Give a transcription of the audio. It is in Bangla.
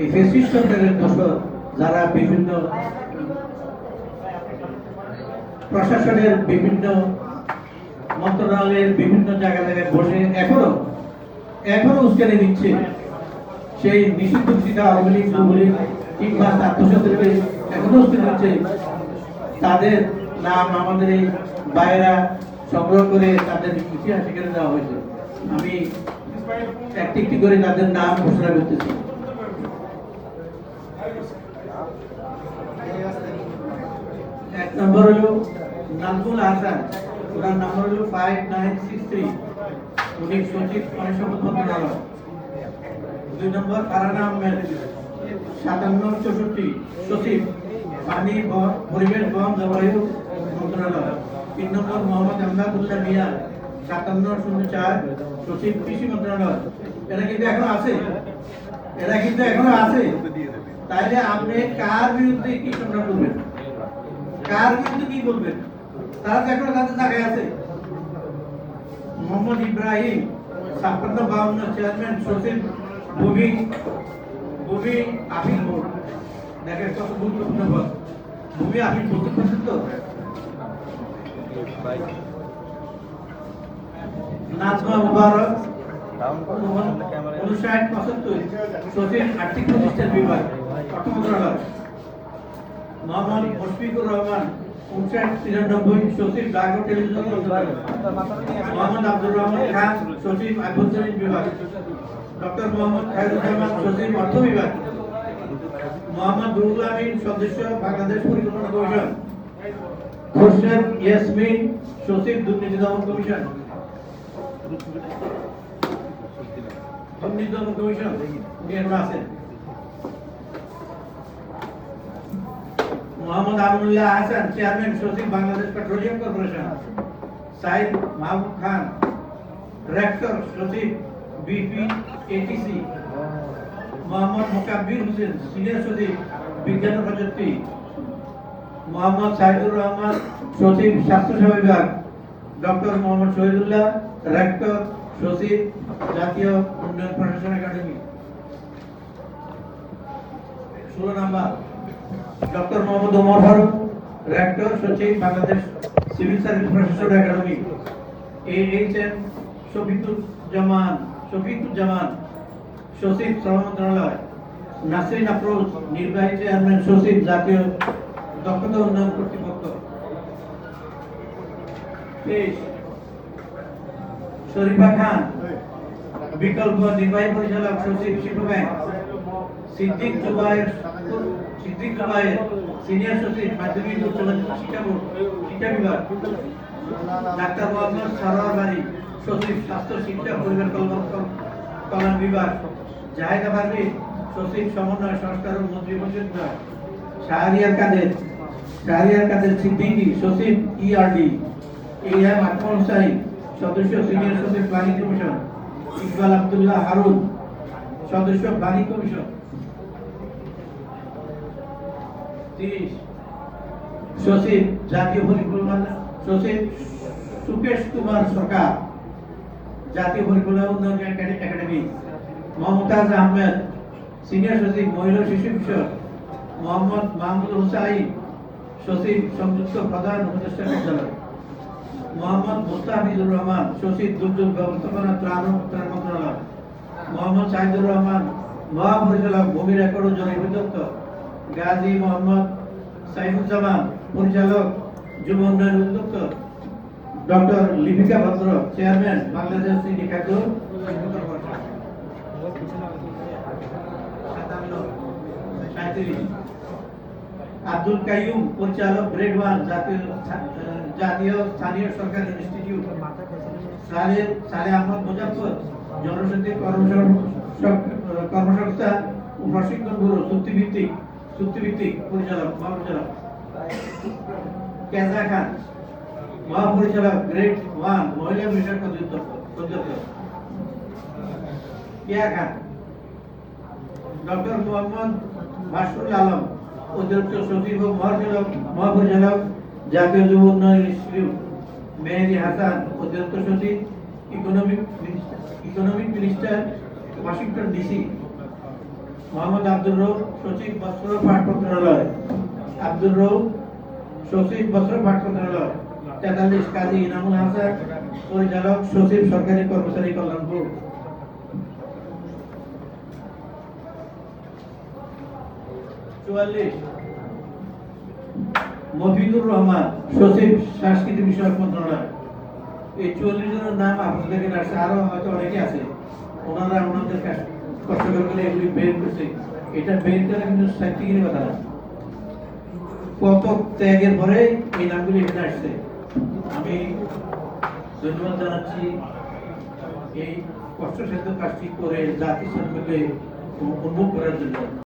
এই যারা বিভিন্ন প্রশাসনের বিভিন্ন মন্ত্রণালয়ের বিভিন্ন জায়গা বসে এখনও এখনও উস্কানি দিচ্ছে সেই নিষিদ্ধ কিংবা এখনও উস্কানি দিচ্ছে। তাদের নাম আমাদের এই বাইরা সংগ্রহ করে তাদের ইতিহাস এখানে দেওয়া হয়েছে। আমি একটি একটি করে তাদের নাম ঘোষণা করতেছি। নম্বর হলো নাজমুল হাসান। ওনার নাম্বার হলো ফাইভ নাইন সিক্স থ্রি উনি সচিব পানিসম্পদ মন্ত্রণালয়। দুই নম্বর ফারানা আহমেদ। সাতান্ন, চৌষট্টি, সচিব পানি পরিবেশ বন জলবায়ু মন্ত্রণালয়। তিন নম্বর মোহাম্মদ আমদাদুল্লাহ মিয়া সাতান্ন, শূন্য চার, সচিব কৃষি মন্ত্রণালয়। এরা কিন্তু এখনও আছে। এরা কিন্তু এখনও আছে। তাইলে আপনি কার বিরুদ্ধে কি সংগ্রাম করবেন? কার বিরুদ্ধে কি বলবেন তারা তো এখনও তাদের জায়গায় আছে। মোহাম্মদ ইব্রাহিম, ছাপ্পান্ন বাউন্ন চেয়ারম্যান, সচিব, ভূমি ভূমি আপিল বোর্ড। দেখেন কত গুরুত্বপূর্ণ পদ। ভূমি আপিল বলতে পারছেন নাজমা মুবারক, উনষাট, পঁচাত্তর, সচিব, আর্থিক প্রতিষ্ঠান বিভাগ অর্থ মন্ত্রণালয় মোহাম্মদ মুশফিকুর রহমান, উনষাট, তিরানব্বই, সচিব ডাক ও টেলিভিশন মন্ত্রণালয় মোহাম্মদ আব্দুর রহমান খান, সচিব, আভ্যন্তরীণ বিভাগ। ডক্টর মোহাম্মদ খায়রুজ্জামান সচিব, অর্থ বিভাগ। মোহাম্মদ রুহুল আমিন, সদস্য, বাংলাদেশ পরিকল্পনা কমিশন। খোরশেদ ইয়াসমিন, সচিব, দুর্নীতি দমন কমিশন। দুর্নীতি দমন কমিশন আছেন। মোহাম্মদ আমনুল্লাহ হাসান, চেয়ারম্যান, সচিব Bangladesh petroleum corporation. Saeed Mahmud Khan, rector, সচিব BP ATC Mohammad Mokabbir Hossain, senior সচিব বিজ্ঞান প্রযুক্তি। মোহাম্মদ সাইদুর রহমান, সচিব স্বাস্থ্যসেবা বিভাগ। ডক্টর মোহাম্মদ শহীদুল্লাহ, রেক্টর, সচিব জাতীয় উন্নয়ন প্রশাসন একাডেমি। ষোলো number. Doctor Mohammad Omar Faruk rector, সচিব, বাংলাদেশ সিভিল সার্ভিস প্রশাসন academy. A H M Shafiqur Zaman Shafiqur Zaman সচিব শ্রম মন্ত্রণালয়। নাসরিন আফরোজ, নির্বাহী চেয়ারম্যান, সচিব জাতীয় দক্ষতা উন্নয়ন কর্তৃপক্ষ। শরীফা খান, বিকল্প নির্বাহী পরিচালক, সচিব শিল্প ব্যাংক সিদ্দিক জুবাইর সিদ্দিক জুবাইর সিনিয়র সচিব মাধ্যমিক উচ্চ মাধ্যমিক শিক্ষা বোর্ড, শিক্ষা বিভাগ। ডাক্তার মোহাম্মদ সরোয়ার বাড়ি, সচিব স্বাস্থ্য শিক্ষা পরিবার কল্যাণ কল্যাণ বিভাগ। জাহেদা পারভিন সচিব সমন্বয় সংস্কার ও মন্ত্রী পরিষদ বিভাগ। শাহরিয়ার কাদের শাহরিয়ার কাদের সিদ্দিকী, সচিব ERD A M Akmal Hussain সদস্য সিনিয়র সচিব প্ল্যানিং কমিশন। ইকবাল আব্দুল্লাহ হারুন, সদস্য প্ল্যানিং কমিশন। তিরিশ। সচিব জাতীয় পরিকল্পনা সচিব সুকেশ কুমার সরকার, জাতীয় পরিকল্পনা উন্নয়ন academy- academy. Momtaz Ahmed, senior সচিব মহিলা শিশু বিষয় মোহাম্মদ মাহমুদ হুসাইন সচিব সংযুক্ত প্রধান উপদেষ্টা কার্যালয়। মোহাম্মদ মুস্তাফিজুর রহমান সচিব দুর্যোগ ব্যবস্থাপনা ত্রাণ ত্রাণ মন্ত্রণালয়। মোহাম্মদ সাহিদুর রহমান, মহাপরিচালক ভূমি রেকর্ড ও জরিপ গাজী মোহাম্মদ সাইফুজ্জামান, পরিচালক যুব উন্নয়ন অধিদপ্তর ডক্টর লিপিকা ভদ্র, চেয়ারম্যান বাংলাদেশ চিনি। আব্দুল কাইয়ুম, পরিচালক গ্রেড ওয়ান জাতীয় জাতীয় স্থানীয় সরকার ইনস্টিটিউট সালে সালে আহমদ মুজাফর, জনশক্তি কর্মসং- কর্মসংস্থান ও প্রশিক্ষণ ব্যুরো চুক্তিভিত্তিক চুক্তিভিত্তিক পরিচালক, মহাপরিচালক। কেজা খান, মহাপরিচালক গ্রেড ওয়ান, মহিলা বিষয়ক অধিদপ্তর কেয়া খান, ডক্টর মোহাম্মদ মাসুল আলম, অধ্যক্ষ সচিব ও মহাপরিচালক মহাপরিচালক, জাতীয় যুব উন্নয়ন ইনস্টিটিউট। মেহেদি হাসান, অধ্যক্ষ সচিব, economic economic minister, Washington DC. Mohammad Abdur Rauf সচিব বস্ত্র পাট মন্ত্রণালয় আব্দুর রৌফ সচিব বস্ত্র পাট মন্ত্রণালয় তেতাল্লিশ কাজী ইনামুল হাসান, পরিচালক, সচিব সরকারি কর্মচারী কল্যাণপুর। চুয়াল্লিশ। মফিদুর রহমান, সচিব সাংস্কৃতিক বিষয়ক মন্ত্রণালয়। এই চুয়াল্লিশ জনের নাম আপনাদের কাছে আরও হয়তো অনেকে আছে। ওনারা ওনাদের কাছে কষ্ট এটা কিন্তু কত ত্যাগের পরে এই নামগুলি এখানে আসছে। আমি ধন্যবাদ জানাচ্ছি এই কষ্ট সাধ্য কাজটি করে সম্পর্কে উন্মুখ করার জন্য।